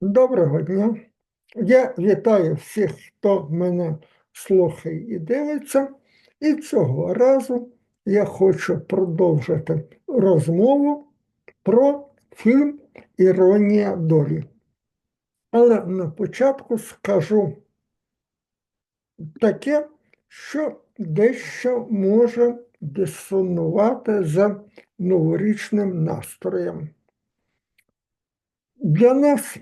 Доброго дня. Я вітаю всіх, хто мене слухає і дивиться. І цього разу я хочу продовжити розмову про фільм Іронія долі. Але на початку скажу таке, що дещо може дисонувати за новорічним настроєм. Для нас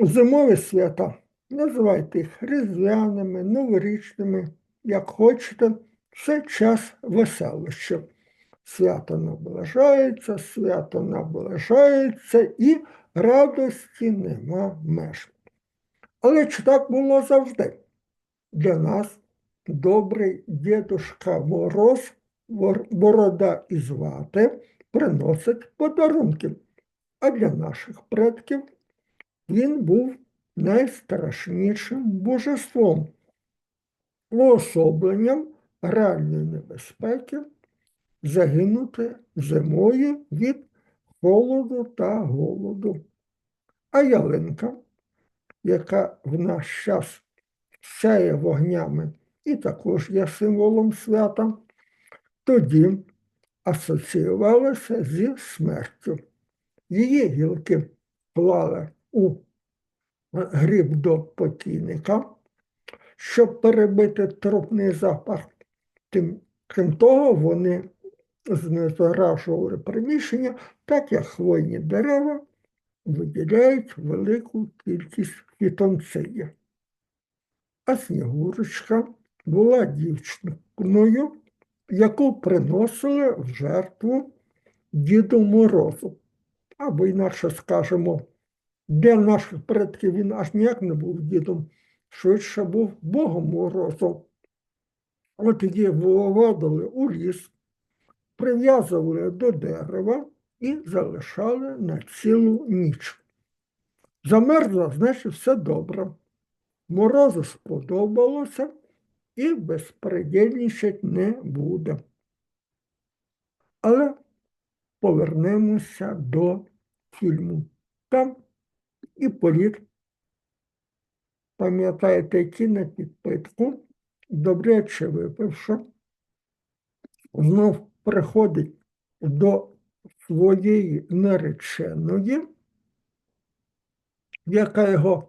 зимові свята, називайте їх різдвяними, новорічними, як хочете, це час веселощів. Свято наближається, свято наближається і радості нема меж. Але чи так було завжди? Для нас добрий дідушка Мороз, борода і звати, приносить подарунки. А для наших предків він був найстрашнішим божеством, уособленням реальної небезпеки загинути зимою від холоду та голоду. А ялинка, яка в наш час сяє вогнями і також є символом свята, тоді асоціювалася зі смертю. Її гілки клали у гріб до покійника, щоб перебити трупний запах. Тим, крім того, вони знезаражували приміщення, так як хвойні дерева виділяють велику кількість фітонцидів. А Снігурочка була дівчинкою, яку приносили в жертву Діду Морозу. Або інакше скажемо, для наших предків він аж ніяк не був дідом, швидше був Богом Морозом. От її виводили у ліс, прив'язували до дерева і залишали на цілу ніч. Замерзла, значить, все добре. Морозу сподобалося і безпредельничать не буде. Але повернемося до фільму. Там і політ, пам'ятаєте, який на підпитку, добряче випивши, знов приходить до своєї нареченої, яка його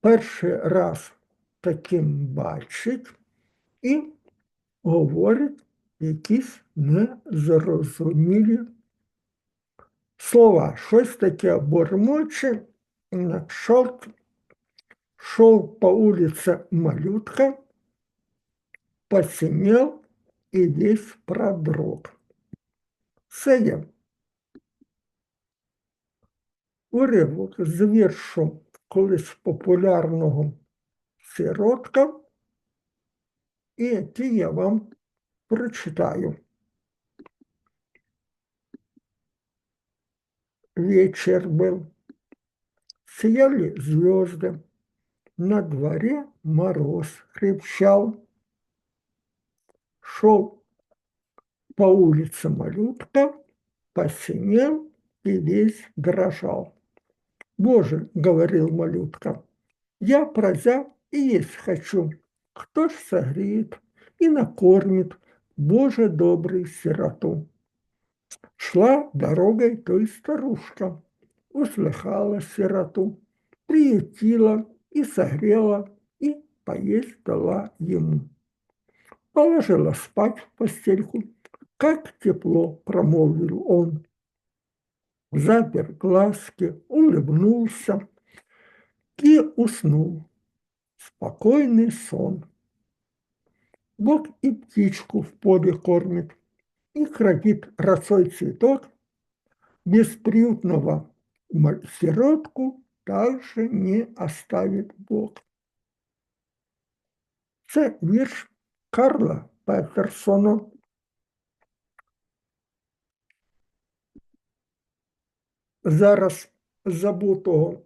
перший раз таким бачить і говорить якісь незрозумілі слова. Щось таке бормоче, кшталт шел по улице малютка, посинел і весь продрог. Є уривок з віршу колись популярного сиротка, і який я вам прочитаю. Вечер был. Сияли звезды. На дворе мороз крепчал. Шел по улице малютка, посинел и весь дрожал. Боже, говорил малютка, я прозяб и есть хочу. Кто ж согреет и накормит, Боже добрый сироту? Шла дорогой той старушка, услыхала сироту, приютила и согрела, и поесть дала ему. Положила спать в постельку, как тепло промолвил он. Запер глазки, улыбнулся и уснул. Спокойный сон. Бог и птичку в поле кормит, и хранит росой цветок, бесприютного сиротку также не оставит Бог. Це вірш Карла Петерсона. Зараз забутого.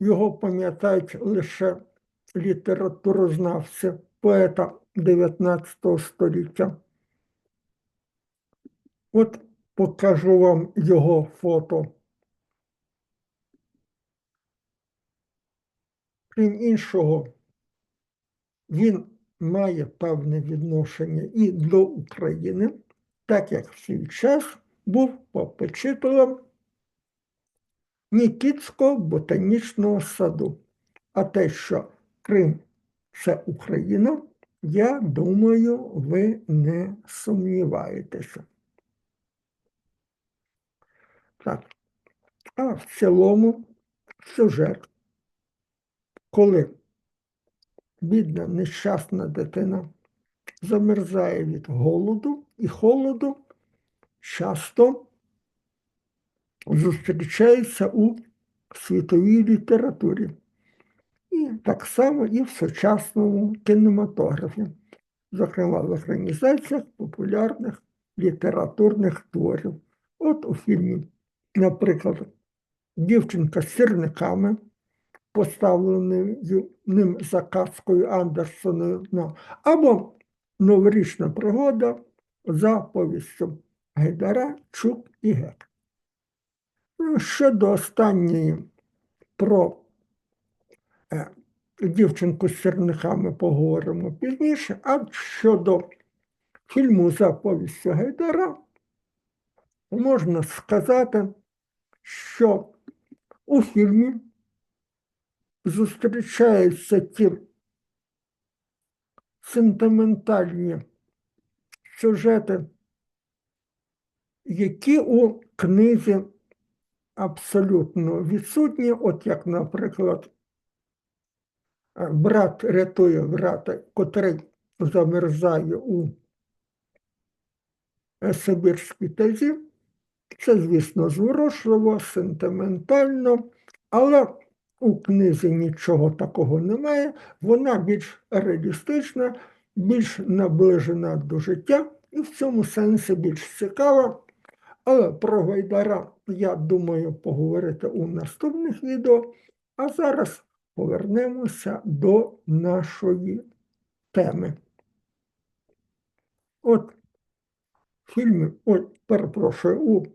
Його пам'ятають лише літературознавці поета 19 століття. От покажу вам його фото. Крім іншого, він має певне відношення і до України, так як в свій час був попечителем Нікітського ботанічного саду. А те, що Крим це Україна, я думаю, ви не сумніваєтеся. Так. А в цілому сюжет, коли бідна нещасна дитина замерзає від голоду і холоду, часто зустрічається у світовій літературі. І так само і в сучасному кінематографі, зокрема в екранізаціях популярних літературних творів. От у фільмі, наприклад, Дівчинка з сірниками, поставленою ним за казкою Андерсона, або Новорічна пригода за повістю Гайдара, Чук і Гек. Ну, Щодо останньої про е, дівчинку з сірниками поговоримо пізніше, а щодо фільму за повістю Гайдара, можна сказати, що у фільмі зустрічаються ті сентиментальні сюжети, які у книзі абсолютно відсутні, от як, наприклад, брат рятує брата, котрий замерзає у Сибірській тазі. Це, звісно, зворушливо, сентиментально, але у книзі нічого такого немає. Вона більш реалістична, більш наближена до життя і в цьому сенсі більш цікава. Але про Гайдара, я думаю, поговорити у наступних відео. А зараз повернемося до нашої теми. От в фільмі, ой, перепрошую, у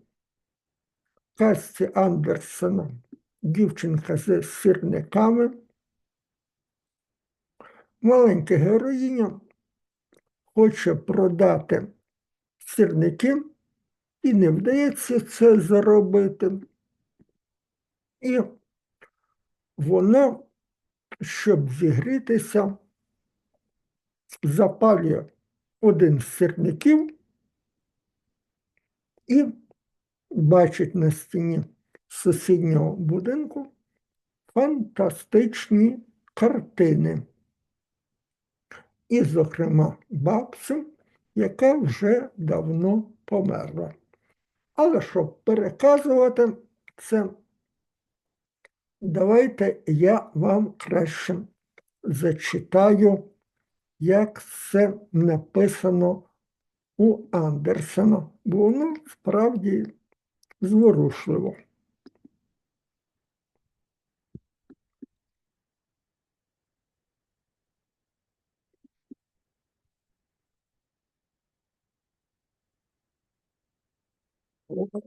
казці Андерсена Дівчинка з сірниками. Маленька героїня хоче продати сірники і не вдається це зробити. І вона, щоб зігрітися, запалює один з сірників і бачить на стіні сусіднього будинку фантастичні картини. І, зокрема, бабцю, яка вже давно померла. Але щоб переказувати це, давайте я вам краще зачитаю, як це написано у Андерсена, бо воно справді зворушливо.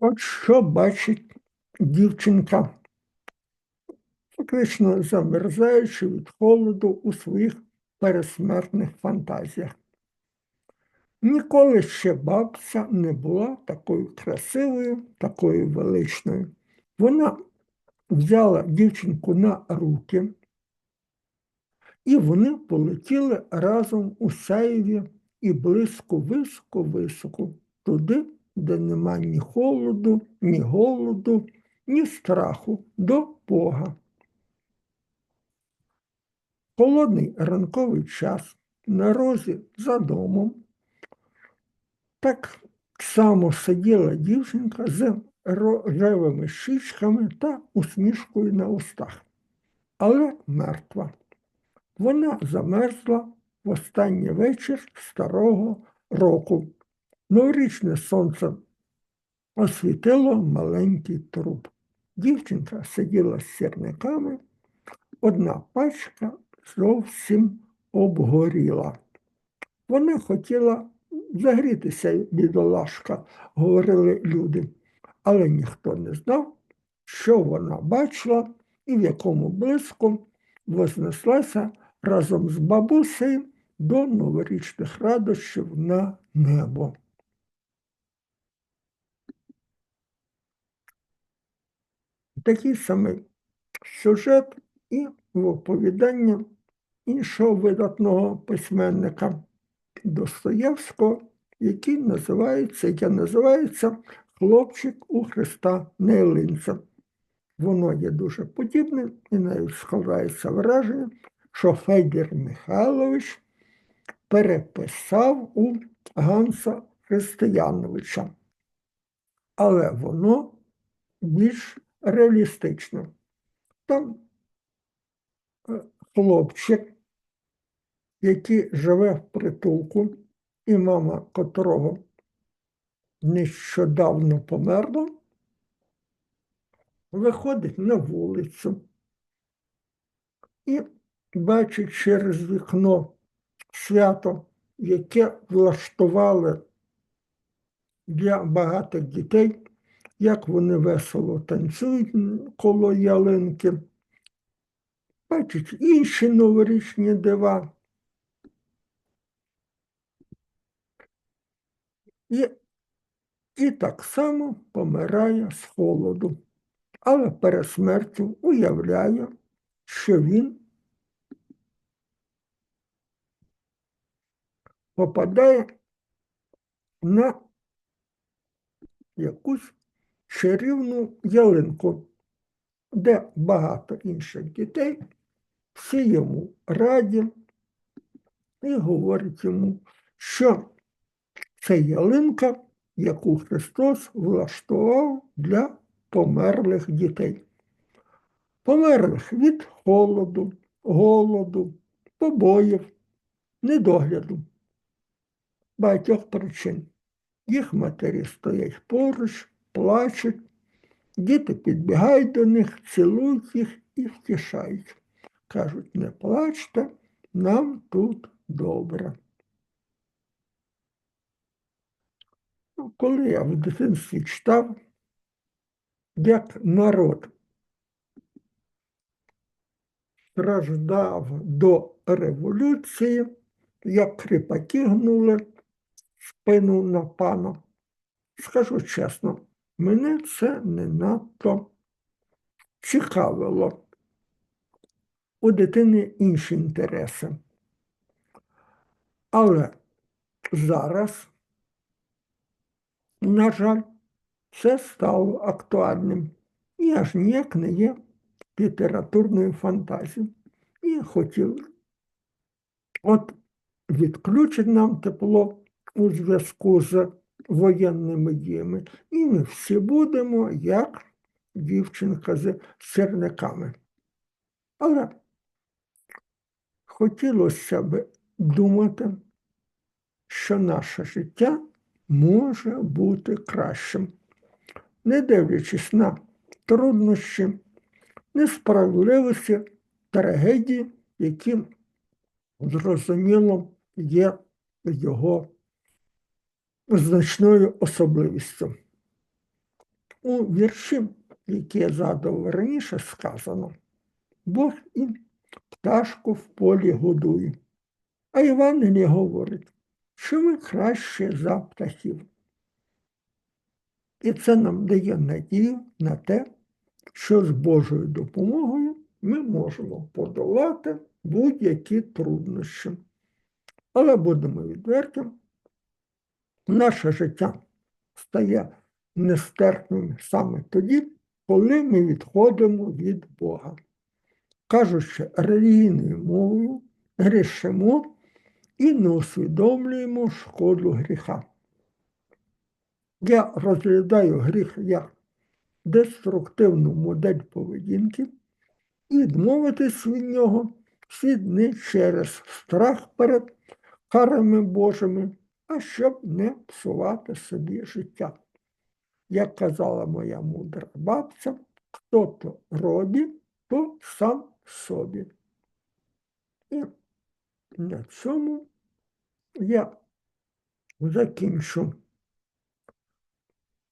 От що бачить дівчинка, фактично замерзаючи від холоду у своїх пересмертних фантазіях. Ніколи ще бабця не була такою красивою, такою величною. Вона взяла дівчинку на руки, і вони полетіли разом у сяєві і близько високо-високо, туди, де нема ні холоду, ні голоду, ні страху до Бога. Холодний ранковий час на розі за домом. Так само сиділа дівчинка з рожевими щічками та усмішкою на устах, але мертва. Вона замерзла в останній вечір старого року. Новорічне сонце освітило маленький труп. Дівчинка сиділа з сірниками, одна пачка зовсім обгоріла. Вона хотіла загрітися, бідолашка, говорили люди, але ніхто не знав, що вона бачила і в якому блиску вознеслася разом з бабусею до новорічних радощів на небо. Такий самий сюжет і в оповіданні іншого видатного письменника Достоєвського, який називається, яке називається Хлопчик у Христа Нейлинця. Воно є дуже подібне і навіть складається враження, що Федір Михайлович переписав у Ганса Християновича. Але воно більш реалістичне. Там е, хлопчик, який живе в притулку, і мама котрого нещодавно померла, виходить на вулицю і бачить через вікно свято, яке влаштували для багатих дітей, як вони весело танцюють коло ялинки, бачить інші новорічні дива. І, і так само помирає з холоду, але перед смертю уявляє, що він попадає на якусь чарівну ялинку, де багато інших дітей, всі йому раді і говорять йому, що це ялинка, яку Христос влаштував для померлих дітей. Померлих від холоду, голоду, побоїв, недогляду, багатьох причин. Їх матері стоять поруч, плачуть, діти підбігають до них, цілують їх і втішають. Кажуть, не плачте, нам тут добре. Ну, Коли я в дитинстві читав, як народ страждав до революції, як кріпаки гнули спину на пана, скажу чесно, мене це не надто цікавило. У дитини інші інтереси. Але зараз, на жаль, це стало актуальним і аж ніяк не є літературною фантазією. І хотів, от відключить нам тепло у зв'язку з воєнними діями, і ми всі будемо як дівчинка з сірниками. Але хотілося б думати, що наше життя може бути кращим, не дивлячись на труднощі, несправедливості, трагедії, які, зрозуміло, є його значною особливістю. У вірші, який я задав раніше, сказано, Бог і пташку в полі годує. А Івангеліє говорить, що ми краще за птахів. І це нам дає надію на те, що з Божою допомогою ми можемо подолати будь-які труднощі. Але будемо відверті, наше життя стає нестерпним саме тоді, коли ми відходимо від Бога. Кажучи релігійною мовою, грішимо і не усвідомлюємо шкоду гріха. Я розглядаю гріх як деструктивну модель поведінки і відмовитись від нього слід не через страх перед карами Божими, а щоб не псувати собі життя. Як казала моя мудра бабця, хто то робить, то сам собі. І на цьому я закінчу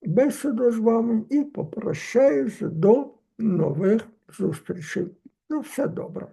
бесіду з вами і попрощаюся до нових зустрічей. Ну, все добре.